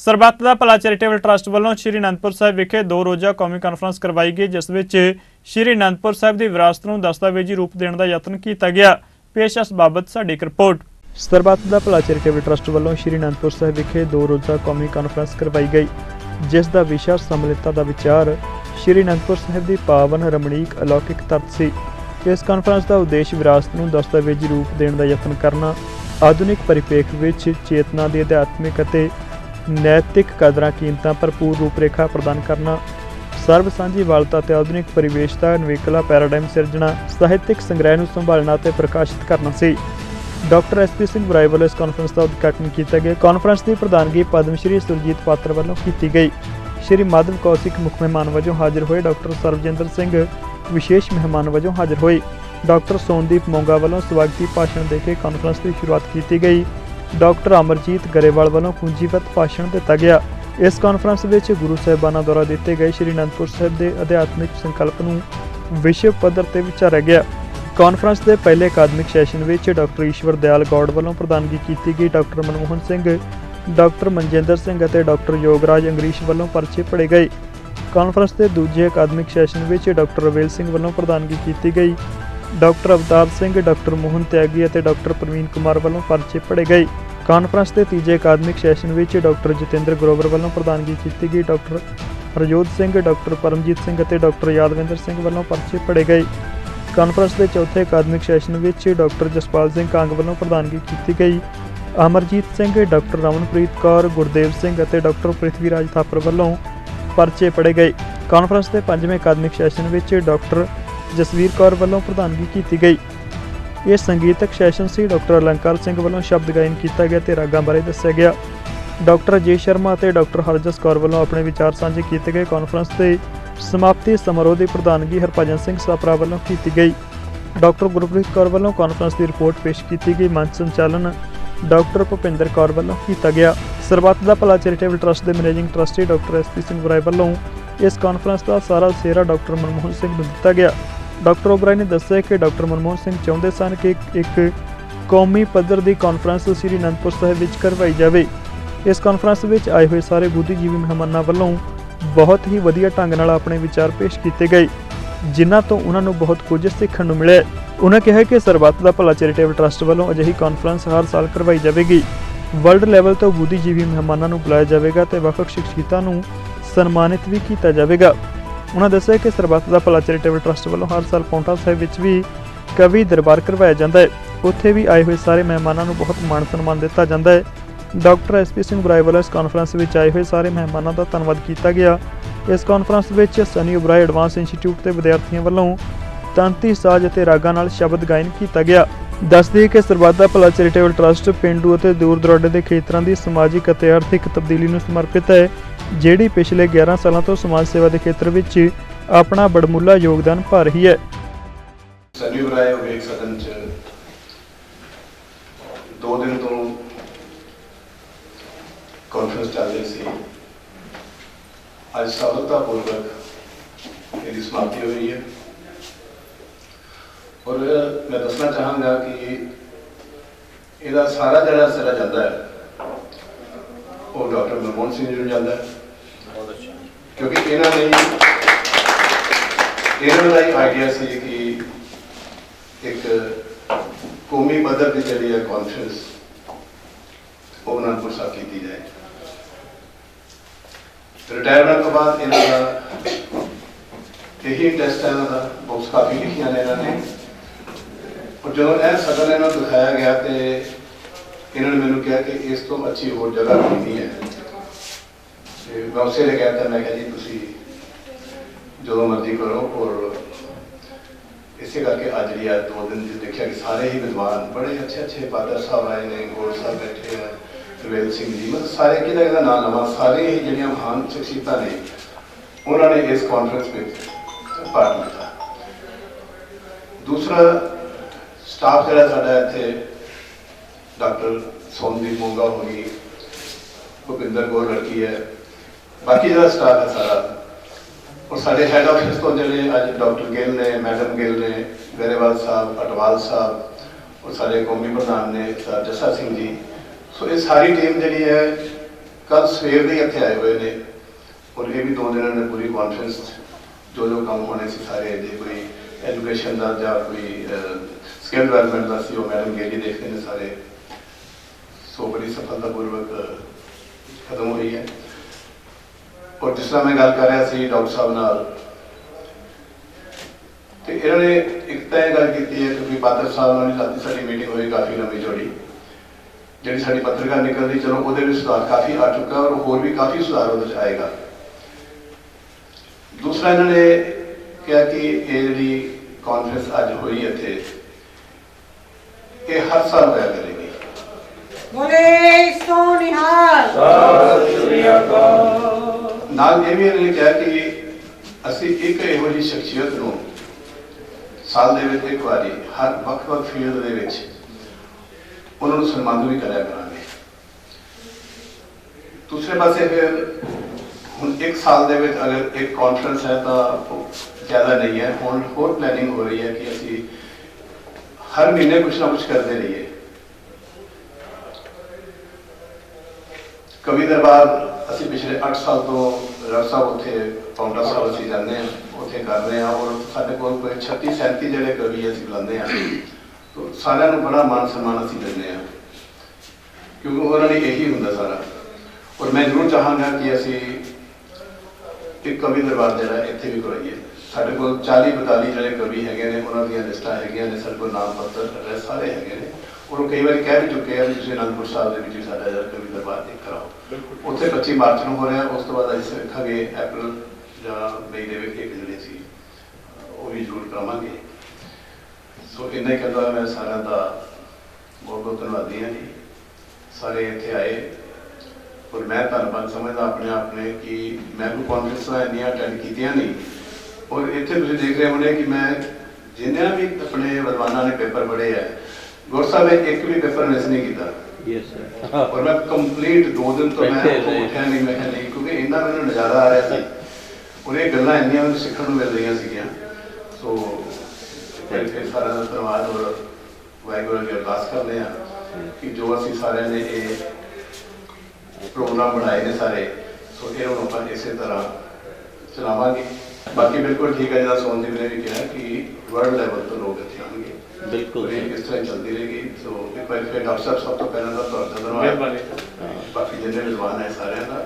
ਸਰਬੱਤ ਦਾ Bhala charitable trust ਵੱਲੋਂ ਸ਼੍ਰੀ ਅਨੰਦਪੁਰ ਸਾਹਿਬ ਵਿਖੇ ਦੋ ਰੋਜ਼ਾ ਕੌਮੀ ਕਾਨਫਰੰਸ ਕਰਵਾਈ ਗਈ, ਜਿਸ ਵਿੱਚ ਸ਼੍ਰੀ ਅਨੰਦਪੁਰ ਸਾਹਿਬ ਦੀ ਵਿਰਾਸਤ ਨੂੰ ਦਸਤਾਵੇਜ਼ੀ ਰੂਪ ਦੇਣ ਦਾ ਯਤਨ ਕੀਤਾ ਗਿਆ। ਪੇਸ਼ ਇਸ ਬਾਬਤ ਸਾਡੀ ਇੱਕ ਰਿਪੋਰਟ। ਸਰਬੱਤ ਦਾ ਭਲਾ ਚੈਰੀਟੇਬਲ ਟਰਸਟ ਵੱਲੋਂ ਸ਼੍ਰੀ ਅਨੰਦਪੁਰ ਸਾਹਿਬ ਵਿਖੇ ਦੋ ਰੋਜ਼ਾ ਕੌਮੀ ਕਾਨਫਰੰਸ ਕਰਵਾਈ ਗਈ, ਜਿਸ ਦਾ ਵਿਸ਼ਾ ਸਮਲਿਤਾ ਦਾ ਵਿਚਾਰ ਸ਼੍ਰੀ ਅਨੰਦਪੁਰ ਸਾਹਿਬ ਦੀ ਪਾਵਨ ਰਮਣੀਕ ਅਲੌਕਿਕ ਤੱਤ ਸੀ। ਇਸ ਕਾਨਫਰੰਸ ਦਾ ਉਦੇਸ਼ ਵਿਰਾਸਤ ਨੂੰ ਦਸਤਾਵੇਜ਼ੀ ਰੂਪ ਦੇਣ ਦਾ ਯਤਨ ਕਰਨਾ, ਆਧੁਨਿਕ ਪਰਿਪੇਖ ਵਿੱਚ ਚੇਤਨਾ ਦੀ ਅਧਿਆਤਮਿਕ ਅਤੇ ਨੈਤਿਕ ਕਦਰਾਂ ਕੀਮਤਾਂ ਭਰਪੂਰ ਰੂਪਰੇਖਾ ਪ੍ਰਦਾਨ ਕਰਨਾ, ਸਰਬ ਸਾਂਝੀ ਵਾਲਤਾ ਤੇ ਆਧੁਨਿਕ ਪਰਿਵੇਸ਼ ਦਾ ਨਵੇਕਲਾ ਪੈਰਾਡਾਈਮ ਸਿਰਜਣਾ, ਸਾਹਿਤਿਕ ਸੰਗ੍ਰਹਿ ਨੂੰ ਸੰਭਾਲਣਾ ਤੇ ਪ੍ਰਕਾਸ਼ਿਤ ਕਰਨਾ ਸੀ। Doctor S P Singh Oberoi ਵੱਲੋਂ ਇਸ ਕਾਨਫਰੰਸ ਦਾ ਉਦਘਾਟਨ ਕੀਤਾ ਗਿਆ। ਕਾਨਫਰੰਸ ਦੀ ਪ੍ਰਧਾਨਗੀ ਪਦਮ ਸ਼੍ਰੀ ਸੁਰਜੀਤ ਪਾਤਰ ਵੱਲੋਂ ਕੀਤੀ ਗਈ। ਸ਼੍ਰੀ ਮਾਧਵ ਕੌਸ਼ਿਕ ਮੁੱਖ ਮਹਿਮਾਨ ਵਜੋਂ ਹਾਜ਼ਰ ਹੋਏ ਡਾਕਟਰ ਸਰਬਜਿੰਦਰ ਸਿੰਘ, ਵਿਸ਼ੇਸ਼ ਮਹਿਮਾਨ ਵਜੋਂ ਹਾਜ਼ਰ ਹੋਏ। ਡਾਕਟਰ ਸੋਨਦੀਪ ਮੋਂਗਾ ਵੱਲੋਂ ਸਵਾਗਤੀ ਭਾਸ਼ਣ ਦੇ ਕੇ ਕਾਨਫਰੰਸ ਦੀ ਸ਼ੁਰੂਆਤ ਕੀਤੀ ਗਈ। ਡਾਕਟਰ ਅਮਰਜੀਤ ਗਰੇਵਾਲ ਵੱਲੋਂ ਪੂੰਜੀਬੱਧ ਭਾਸ਼ਣ ਦਿੱਤਾ ਗਿਆ। ਇਸ ਕਾਨਫਰੰਸ ਵਿੱਚ ਗੁਰੂ ਸਾਹਿਬਾਨਾਂ ਦੁਆਰਾ ਦਿੱਤੇ ਗਏ ਸ਼੍ਰੀ ਅਨੰਦਪੁਰ ਸਾਹਿਬ ਦੇ ਅਧਿਆਤਮਿਕ ਸੰਕਲਪ ਨੂੰ ਵਿਸ਼ਵ ਪੱਧਰ ਤੇ ਵਿਚਾਰਿਆ ਗਿਆ। ਕਾਨਫਰੰਸ ਦੇ ਪਹਿਲੇ ਅਕਾਦਮਿਕ ਸੈਸ਼ਨ ਵਿੱਚ ਡਾਕਟਰ ਈਸ਼ਵਰ ਦਿਆਲ ਗੌਡ ਵੱਲੋਂ ਪ੍ਰਧਾਨਗੀ ਕੀਤੀ ਗਈ। ਡਾਕਟਰ ਮਨਮੋਹਨ ਸਿੰਘ, ਡਾਕਟਰ ਮਨਜਿੰਦਰ ਸਿੰਘ ਅਤੇ ਡਾਕਟਰ ਯੋਗਰਾਜ ਅੰਗਰੀਸ਼ ਵੱਲੋਂ ਪਰਚੇ ਪੜੇ ਗਏ। ਕਾਨਫਰੰਸ ਦੇ ਦੂਜੇ ਅਕਾਦਮਿਕ ਸੈਸ਼ਨ ਵਿੱਚ ਡਾਕਟਰ ਰਵੇਲ ਸਿੰਘ ਵੱਲੋਂ ਪ੍ਰਧਾਨਗੀ ਕੀਤੀ ਗਈ। ਡਾਕਟਰ ਅਵਤਾਰ ਸਿੰਘ, ਡਾਕਟਰ ਮੋਹਨ ਤਿਆਗੀ ਅਤੇ ਡਾਕਟਰ ਪ੍ਰਵੀਨ ਕੁਮਾਰ ਵੱਲੋਂ ਪਰਚੇ ਪੜੇ ਗਏ। ਕਾਨਫਰੰਸ ਦੇ ਤੀਜੇ ਅਕਾਦਮਿਕ ਸੈਸ਼ਨ ਵਿੱਚ ਡਾਕਟਰ ਜਤਿੰਦਰ ਗਰੋਵਰ ਵੱਲੋਂ ਪ੍ਰਧਾਨਗੀ ਕੀਤੀ ਗਈ। ਡਾਕਟਰ ਹਰਜੋਤ ਸਿੰਘ, ਡਾਕਟਰ ਪਰਮਜੀਤ ਸਿੰਘ ਅਤੇ ਡਾਕਟਰ ਯਾਦਵਿੰਦਰ ਸਿੰਘ ਵੱਲੋਂ ਪਰਚੇ ਪੜੇ ਗਏ। ਕਾਨਫਰੰਸ ਦੇ ਚੌਥੇ ਅਕਾਦਮਿਕ ਸੈਸ਼ਨ ਵਿੱਚ ਡਾਕਟਰ ਜਸਪਾਲ ਸਿੰਘ ਕਾਂਗ ਵੱਲੋਂ ਪ੍ਰਧਾਨਗੀ ਕੀਤੀ ਗਈ। ਅਮਰਜੀਤ ਸਿੰਘ, ਡਾਕਟਰ ਰਮਨਪ੍ਰੀਤ ਕੌਰ, ਗੁਰਦੇਵ ਸਿੰਘ ਅਤੇ ਡਾਕਟਰ ਪ੍ਰਿਥਵੀ ਰਾਜ ਥਾਪਰ ਵੱਲੋਂ ਪਰਚੇ ਪੜੇ ਗਏ। ਕਾਨਫਰੰਸ ਦੇ ਪੰਜਵੇਂ ਅਕਾਦਮਿਕ ਸੈਸ਼ਨ ਵਿੱਚ ਡਾਕਟਰ ਜਸਵੀਰ ਕੌਰ ਵੱਲੋਂ ਪ੍ਰਧਾਨਗੀ ਕੀਤੀ ਗਈ। ਇਹ ਸੰਗੀਤਕ ਸੈਸ਼ਨ ਸੀ। ਡਾਕਟਰ ਅਲੰਕਾਰ ਸਿੰਘ ਵੱਲੋਂ ਸ਼ਬਦ ਗਾਇਨ ਕੀਤਾ ਗਿਆ ਤੇ ਰਾਗਾਂ ਬਾਰੇ ਦੱਸਿਆ ਗਿਆ। ਡਾਕਟਰ ਜੇ ਸ਼ਰਮਾ ਅਤੇ ਡਾਕਟਰ ਹਰਜਸ ਕੌਰ ਵੱਲੋਂ ਆਪਣੇ ਵਿਚਾਰ ਸਾਂਝੇ ਕੀਤੇ ਗਏ ਕਾਨਫਰੰਸ ਦੇ ਸਮਾਪਤੀ ਸਮਾਰੋਹ ਦੀ ਪ੍ਰਧਾਨਗੀ ਹਰਭਜਨ ਸਿੰਘ ਸਾਪਰਾ ਵੱਲੋਂ ਕੀਤੀ ਗਈ। ਡਾਕਟਰ ਗੁਰਪ੍ਰੀਤ ਕੌਰ ਵੱਲੋਂ ਕਾਨਫਰੰਸ ਦੀ ਰਿਪੋਰਟ ਪੇਸ਼ ਕੀਤੀ ਗਈ। ਮੰਚ ਸੰਚਾਲਨ ਡਾਕਟਰ ਭੁਪਿੰਦਰ ਕੌਰ ਵੱਲੋਂ ਕੀਤਾ ਗਿਆ। ਸਰਬੱਤ ਦਾ ਭਲਾ ਚੈਰੀਟੇਬਲ ਟਰਸਟ ਦੇ managing trustee doctor S P Singh Oberoi ਵੱਲੋਂ ਇਸ ਕਾਨਫਰੰਸ ਦਾ ਸਾਰਾ ਸਿਹਰਾ ਡਾਕਟਰ ਮਨਮੋਹਨ ਸਿੰਘ ਨੂੰ ਦਿੱਤਾ ਗਿਆ। ਡਾਕਟਰ ਓਬਰਾਏ ਨੇ ਦੱਸਿਆ ਕਿ ਡਾਕਟਰ ਮਨਮੋਹਨ ਸਿੰਘ ਚਾਹੁੰਦੇ ਸਨ ਕਿ ਇੱਕ- ਕੌਮੀ ਪੱਧਰ ਦੀ ਕਾਨਫਰੰਸ ਸ੍ਰੀ ਅਨੰਦਪੁਰ ਸਾਹਿਬ ਵਿੱਚ ਕਰਵਾਈ ਜਾਵੇ। ਇਸ ਕਾਨਫਰੰਸ ਵਿੱਚ ਆਏ ਹੋਏ ਸਾਰੇ ਬੁੱਧੀਜੀਵੀ ਮਹਿਮਾਨਾਂ ਵੱਲੋਂ ਬਹੁਤ ਹੀ ਵਧੀਆ ਢੰਗ ਨਾਲ ਆਪਣੇ ਵਿਚਾਰ ਪੇਸ਼ ਕੀਤੇ ਗਏ, ਜਿਨ੍ਹਾਂ ਤੋਂ ਉਹਨਾਂ ਨੂੰ ਬਹੁਤ ਕੁਝ ਸਿੱਖਣ ਨੂੰ ਮਿਲਿਆ। ਉਹਨਾਂ ਕਿਹਾ ਕਿ ਸਰਬੱਤ ਦਾ ਭਲਾ ਚੈਰੀਟੇਬਲ ਟਰਸਟ ਵੱਲੋਂ ਅਜਿਹੀ ਕਾਨਫਰੰਸ ਹਰ ਸਾਲ ਕਰਵਾਈ ਜਾਵੇਗੀ। ਵਰਲਡ ਲੈਵਲ ਤੋਂ ਬੁੱਧੀਜੀਵੀ ਮਹਿਮਾਨਾਂ ਨੂੰ ਬੁਲਾਇਆ ਜਾਵੇਗਾ ਤੇ ਵੱਖ-ਵੱਖ ਸ਼ਖਸੀਅਤਾਂ ਨੂੰ ਸਨਮਾਨਿਤ ਵੀ ਕੀਤਾ ਜਾਵੇਗਾ। ਉਹਨਾਂ ਦੱਸਿਆ ਕਿ ਸਰਬੱਤ ਦਾ ਭਲਾ ਚੈਰੀਟੇਬਲ ਟਰਸਟ ਵੱਲੋਂ ਹਰ ਸਾਲ ਪੌਂਟਾ ਸਾਹਿਬ ਵਿੱਚ ਵੀ ਕਵੀ ਦਰਬਾਰ ਕਰਵਾਇਆ ਜਾਂਦਾ ਹੈ। ਉੱਥੇ ਵੀ ਆਏ ਹੋਏ ਸਾਰੇ ਮਹਿਮਾਨਾਂ ਨੂੰ ਬਹੁਤ ਮਾਣ ਸਨਮਾਨ ਦਿੱਤਾ ਜਾਂਦਾ ਹੈ। ਡਾਕਟਰ ਐਸਪੀ ਸਿੰਘ ਬਰਾਏ ਵੱਲੋਂ ਇਸ ਕਾਨਫਰੰਸ ਵਿੱਚ ਆਏ ਹੋਏ ਸਾਰੇ ਮਹਿਮਾਨਾਂ ਦਾ ਧੰਨਵਾਦ ਕੀਤਾ ਗਿਆ। ਇਸ ਕਾਨਫਰੰਸ ਵਿੱਚ ਸਨੀ ਉਬਰਾਏ ਐਡਵਾਂਸ ਇੰਸਟੀਚਿਊਟ ਦੇ ਵਿਦਿਆਰਥੀਆਂ ਵੱਲੋਂ ਤਾਂਤੀ ਸਾਜ਼ ਅਤੇ ਰਾਗਾਂ ਨਾਲ ਸ਼ਬਦ ਗਾਇਨ ਕੀਤਾ ਗਿਆ। ਦੱਸਦੀ ਕਿ ਸਰਬੱਤ ਦਾ ਭਲਾ ਚੈਰੀਟੇਬਲ ਟਰਸਟ ਪਿੰਡੂ ਅਤੇ ਦੂਰ ਦੁਰਾਡੇ ਦੇ ਖੇਤਰਾਂ ਦੀ ਸਮਾਜਿਕ ਅਤੇ ਆਰਥਿਕ ਤਬਦੀਲੀ ਨੂੰ ਸਮਰਪਿਤ ਹੈ। ਜਿਹੜੀ ਪਿਛਲੇ 11 ਸਾਲਾਂ ਤੋਂ ਸਮਾਜ ਸੇਵਾ ਦੇ ਖੇਤਰ ਵਿੱਚ ਆਪਣਾ ਬੜਮੁੱਲਾ ਯੋਗਦਾਨ ਪਾ ਰਹੀ ਹੈ। ਸਨੀ ਬਰਾਏ ਵਿਵੇਕ ਸਦਨ ਚ ਦੋ ਦਿਨ ਤੋਂ ਕਾਨਫਰੰਸ ਚੱਲ ਰਹੀ ਸੀ। ਅੱਜ ਸਫਲਤਾਪੂਰਵਕ ਇਹਦੀ ਸਮਾਪਤੀ ਹੋਈ ਹੈ। ਔਰ ਮੈਂ ਦੱਸਣਾ ਚਾਹਾਂਗਾ ਕਿ ਇਹਦਾ ਸਾਰਾ ਜਿਹੜਾ ਸਿਰਾ ਜਾਂਦਾ ਹੈ, ਉਹ ਡਾਕਟਰ ਮਨਮੋਹਨ ਸਿੰਘ ਜੀ ਨੂੰ ਜਾਂਦਾ ਹੈ। ਕਿਉਂਕਿ ਇਹਨਾਂ ਨੇ ਇਹਨਾਂ ਦਾ ਹੀ ਆਈਡੀਆ ਸੀ ਕਿ ਇੱਕ ਕੌਮੀ ਪੱਧਰ ਦੀ ਜਿਹੜੀ ਹੈ ਕਾਨਫਰੰਸ ਉਹ ਅਨੰਦਪੁਰ ਸਾਹਿਬ ਕੀਤੀ ਜਾਏ। ਰਿਟਾਇਰਮੈਂਟ ਤੋਂ ਬਾਅਦ ਇਹਨਾਂ ਦਾ ਇਹੀ ਟੈਸਟ ਹੈ ਇਹਨਾਂ ਦਾ ਬੁੱਕਸ ਕਾਫੀ ਲਿਖੀਆਂ ਨੇ ਇਹਨਾਂ ਨੇ। ਔਰ ਜਦੋਂ ਇਹ ਸਦਨ ਇਹਨਾਂ ਨੂੰ ਦਿਖਾਇਆ ਗਿਆ ਤੇ ਇਹਨਾਂ ਨੇ ਮੈਨੂੰ ਕਿਹਾ ਕਿ ਇਸ ਤੋਂ ਅੱਛੀ ਹੋਰ ਜਗ੍ਹਾ ਨਹੀਂ ਹੈ। ਤੇ ਮੈਂ ਉਸੇ ਲਈ ਕਹਿੰਦਾ ਮੈਂ ਕਿਹਾ ਜੀ, ਤੁਸੀਂ ਜਦੋਂ ਮਰਜ਼ੀ ਕਰੋ ਔਰ ਇਸੇ ਕਰਕੇ ਅੱਜ ਵੀ ਆ ਦੋ ਦਿਨ ਜਿਸ ਦੇਖਿਆ ਕਿ ਸਾਰੇ ਹੀ ਵਿਦਵਾਨ ਬੜੇ ਅੱਛੇ ਅੱਛੇ ਬਾਦਰ ਸਾਹਿਬ ਆਏ ਨੇ ਗੋਲ ਸਾਹਿਬ ਬੈਠੇ ਆ, ਰਵੇਲ ਸਿੰਘ ਜੀ, ਮਤਲਬ ਸਾਰੇ ਕਿਹਦਾ ਕਿਹਦਾ ਨਾਮ ਲਵਾਂ, ਸਾਰੇ ਹੀ ਜਿਹੜੀਆਂ ਮਹਾਨ ਸ਼ਖਸੀਅਤਾਂ ਨੇ, ਉਹਨਾਂ ਨੇ ਇਸ ਕਾਨਫਰੰਸ ਵਿੱਚ ਪਾਰਟ ਲਿਆ ਦੂਸਰਾ ਸਟਾਫ ਜਿਹੜਾ ਸਾਡਾ ਇੱਥੇ, ਡਾਕਟਰ ਸੋਮਦੀਪ ਮੋਗਾ ਹੋ ਗਈ ਭੁਪਿੰਦਰ ਕੌਰ ਲੜਕੀ ਹੈ ਬਾਕੀ ਜਿਹੜਾ ਸਟਾਫ ਹੈ ਸਾਰਾ ਔਰ ਸਾਡੇ ਹੈੱਡ ਆਫਿਸ ਤੋਂ ਜਿਹੜੇ ਅੱਜ ਡਾਕਟਰ ਗਿੱਲ ਨੇ ਮੈਡਮ ਗਿੱਲ ਨੇ ਗਰੇਵਾਲ ਸਾਹਿਬ ਅਟਵਾਲ ਸਾਹਿਬ ਔਰ ਸਾਡੇ ਕੌਮੀ ਪ੍ਰਧਾਨ ਨੇ ਸਰ ਜੱਸਾ ਸਿੰਘ ਜੀ। ਸੋ ਇਹ ਸਾਰੀ ਟੀਮ ਜਿਹੜੀ ਹੈ ਕੱਲ ਸਵੇਰ ਦੇ ਇੱਥੇ ਆਏ ਹੋਏ ਨੇ। ਔਰ ਇਹ ਵੀ ਦੋ ਦਿਨਾਂ ਨੇ ਪੂਰੀ ਕਾਨਫਰੰਸ ਜੋ ਜੋ ਕੰਮ ਹੋਣੇ ਸੀ ਸਾਰੇ ਜੇ ਕੋਈ ਐਜੂਕੇਸ਼ਨ ਦਾ ਜਾਂ ਕੋਈ ਸਕਿੱਲ ਡਿਵੈਲਪਮੈਂਟ ਦਾ ਸੀ ਉਹ ਮੈਡਮ ਗਿੱਲ ਗੇਲੀ ਦੇਖਦੇ ਨੇ ਸਾਰੇ। ਸੋ ਬੜੀ ਸਫਲਤਾਪੂਰਵਕ ਅਹ, ਖਤਮ ਹੋਈ ਹੈ। ਔਰ ਜਿਸ ਤਰ੍ਹਾਂ ਮੈਂ ਗੱਲ ਕਰ ਰਿਹਾ ਸੀ ਡਾਕਟਰ ਸਾਹਿਬ ਨਾਲ ਤੇ ਇਹਨਾਂ ਨੇ ਇੱਕ ਤਾਂ ਇਹ ਗੱਲ ਕੀਤੀ ਹੈ ਕਿ ਬਾਦਰ ਸਾਹਿਬ ਨਾਲ ਰਾਤੀ ਸਾਡੀ ਮੀਟਿੰਗ ਹੋਈ ਕਾਫੀ ਲੰਮੀ ਚੌੜੀ ਜਿਹੜੀ ਸਾਡੀ ਪੱਤਰਕਾਰ ਨਿਕਲਦੀ ਚਲੋ ਉਹਦੇ ਵਿੱਚ ਸੁਧਾਰ ਕਾਫੀ ਆ ਚੁੱਕਾ ਔਰ ਹੋਰ ਵੀ ਕਾਫੀ ਸੁਧਾਰ ਉਹਦੇ ਚ ਆਏਗਾ। ਦੂਸਰਾ ਇਹਨਾਂ ਨੇ ਕਿਹਾ ਕਿ ਇਹ ਜਿਹੜੀ ਕਾਨਫਰੰਸ ਅੱਜ ਹੋਈ ਇੱਥੇ ਇਹ ਹਰ ਸਾਲ ਹੋਇਆ ਕਰੇਗੀ। ਬੋਲੇ ਸੋਨਿਹਾਲ। ਨਾਲ ਇਹ ਵੀ ਇਹਨਾਂ ਨੇ ਕਿਹਾ ਕਿ ਅਸੀਂ ਇੱਕ ਇਹੋ ਜਿਹੀ ਸ਼ਖਸੀਅਤ ਨੂੰ ਸਾਲ ਦੇ ਵਿੱਚ ਇੱਕ ਵਾਰੀ ਹਰ ਵੱਖ-ਵੱਖ ਫੀਲਡ ਦੇ ਵਿੱਚ ਉਹਨਾਂ ਨੂੰ ਸਨਮਾਨਿਤ ਵੀ ਕਰਿਆ ਕਰਾਂਗੇ। ਦੂਸਰੇ ਪਾਸੇ ਫਿਰ ਹੁਣ ਇੱਕ ਸਾਲ ਦੇ ਵਿੱਚ ਅਗਰ ਇੱਕ ਕਾਨਫਰੰਸ ਹੈ ਤਾਂ ਜ਼ਿਆਦਾ ਨਹੀਂ ਹੈ। ਹੁਣ ਹੋਰ ਪਲੈਨਿੰਗ ਹੋ ਰਹੀ ਹੈ ਕਿ ਅਸੀਂ ਹਰ ਮਹੀਨੇ ਕੁਝ ਨਾ ਕੁਝ ਕਰਦੇ ਰਹੀਏ। ਕਵੀ ਦਰਬਾਰ ਅਸੀਂ ਪਿਛਲੇ 8 ਸਾਲ ਤੋਂ ਰਵ ਸਾਹਿਬ ਉੱਥੇ ਪਾਉਂਡਾ ਸਾਹਿਬ ਅਸੀਂ ਜਾਂਦੇ ਹਾਂ, ਉੱਥੇ ਕਰਦੇ ਹਾਂ। ਔਰ ਸਾਡੇ ਕੋਲ ਕੋਈ 36 37 ਜਿਹੜੇ ਕਵੀ ਅਸੀਂ ਬੁਲਾਉਂਦੇ ਹਾਂ। ਤੋ ਸਾਰਿਆਂ ਨੂੰ ਬੜਾ ਮਾਨ ਸਨਮਾਨ ਅਸੀਂ ਦਿੰਦੇ ਹਾਂ। ਕਿਉਂਕਿ ਉਹਨਾਂ ਲਈ ਇਹੀ ਹੁੰਦਾ ਸਾਰਾ। ਔਰ ਮੈਂ ਜ਼ਰੂਰ ਚਾਹਾਂਗਾ ਕਿ ਅਸੀਂ ਇੱਕ ਕਵੀ ਦਰਬਾਰ ਜਿਹੜਾ ਇੱਥੇ ਵੀ ਕਰਾਈਏ। ਸਾਡੇ ਕੋਲ 40 42 ਜਿਹੜੇ ਕਵੀ ਹੈਗੇ ਨੇ, ਉਹਨਾਂ ਦੀਆਂ ਲਿਸਟਾਂ ਹੈਗੀਆਂ ਨੇ, ਸਾਡੇ ਕੋਲ ਨਾਮ ਪੱਤਰ ਸਾਰੇ ਹੈਗੇ ਨੇ। ਔਰ ਉਹ ਕਈ ਵਾਰੀ ਕਹਿ ਵੀ ਚੁੱਕੇ ਆ ਵੀ ਤੁਸੀਂ ਅਨੰਦਪੁਰ ਸਾਹਿਬ ਦੇ ਵਿੱਚ ਵੀ ਸਾਡਾ ਜਿਹੜਾ ਕਵੀ ਦਰਬਾਰ ਇੱਕ ਕਰਾਓ ਉੱਥੇ 25 ਮਾਰਚ ਨੂੰ ਹੋ ਰਿਹਾ ਉਸ ਤੋਂ ਬਾਅਦ ਅਸੀਂ ਵੇਖਾਂਗੇ ਅਪ੍ਰੈਲ ਜਾਂ ਮਈ ਦੇ ਵਿੱਚ ਇੱਕ ਜਿਹੜੇ ਸੀ ਉਹ ਵੀ ਜ਼ਰੂਰ ਕਰਾਵਾਂਗੇ ਸੋ ਇੰਨਾ ਹੀ ਕਹਿੰਦਾ ਮੈਂ ਸਾਰਿਆਂ ਦਾ ਬਹੁਤ ਬਹੁਤ ਧੰਨਵਾਦੀ ਹਾਂ ਜੀ ਸਾਰੇ ਇੱਥੇ ਆਏ ਔਰ ਮੈਂ ਧੰਨਵਾਦ ਸਮਝਦਾ ਆਪਣੇ ਆਪ ਨੇ ਕਿ ਮੈਂ ਕੋਈ ਕਾਨਫਰੰਸਾਂ ਇੰਨੀਆਂ ਅਟੈਂਡ ਕੀਤੀਆਂ ਨਹੀਂ ਔਰ ਇੱਥੇ ਤੁਸੀਂ ਦੇਖ ਰਹੇ ਹੋਣੇ ਕਿ ਮੈਂ ਜਿੰਨਿਆਂ ਵੀ ਆਪਣੇ ਵਿਦਵਾਨਾਂ ਨੇ ਪੇਪਰ ਪੜ੍ਹੇ ਆ ਗੁਰ ਸਾਹਿਬ ਨੇ ਇੱਕ ਵੀ ਮਿਸ ਨਹੀਂ ਕੀਤਾ। ਯੈਸ ਸਰ ਔਰ ਮੈਂ ਕੰਪਲੀਟ ਦੋ ਦਿਨ ਤੋਂ ਮੈਂ। ਉੱਠਿਆ ਨਹੀਂ ਮੈਂ ਕਿਹਾ ਨਹੀਂ ਕਿਉਂਕਿ ਇੰਨਾ ਮੈਨੂੰ ਨਜ਼ਾਰਾ ਆ ਰਿਹਾ ਸੀ। ਔਰ ਇਹ ਗੱਲਾਂ ਇੰਨੀਆਂ ਮੈਨੂੰ ਸਿੱਖਣ ਨੂੰ ਮਿਲ ਰਹੀਆਂ ਸੀਗੀਆਂ। ਸੋ ਫਿਰ ਫਿਰ ਸਾਰਿਆਂ ਦਾ ਧੰਨਵਾਦ ਔਰ ਵਾਹਿਗੁਰੂ ਅੱਗੇ ਅਰਦਾਸ ਕਰਦੇ ਹਾਂ ਕਿ ਜੋ ਅਸੀਂ ਸਾਰਿਆਂ ਨੇ ਇਹ ਪ੍ਰੋਗਰਾਮ ਬਣਾਏ ਨੇ ਸਾਰੇ ਸੋ ਇਹ ਹੁਣ ਆਪਾਂ ਇਸੇ ਤਰ੍ਹਾਂ ਚਲਾਵਾਂਗੇ। ਬਾਕੀ ਬਿਲਕੁਲ ਠੀਕ ਹੈ ਜਿਹੜਾ ਸੋਨਦੀਪ ਨੇ ਵੀ ਕਿਹਾ ਕਿ ਵਰਲਡ ਲੈਵਲ ਤੋਂ ਲੋਕ ਇੱਥੇ ਆਉਣਗੇ। ਬਿਲਕੁਲ ਇਹ ਇਸ ਤਰ੍ਹਾਂ ਹੀ ਚੱਲਦੀ ਰਹੇਗੀ। ਸੋ ਇੱਕ ਵਾਰ ਫਿਰ ਡਾਕਟਰ ਸਾਹਿਬ ਸਭ ਤੋਂ ਪਹਿਲਾਂ ਦਾ ਤੁਹਾਡਾ ਧੰਨਵਾਦ। ਬਾਕੀ ਜਿੰਨੇ ਵਿਦਵਾਨ ਹੈ ਸਾਰਿਆਂ ਦਾ।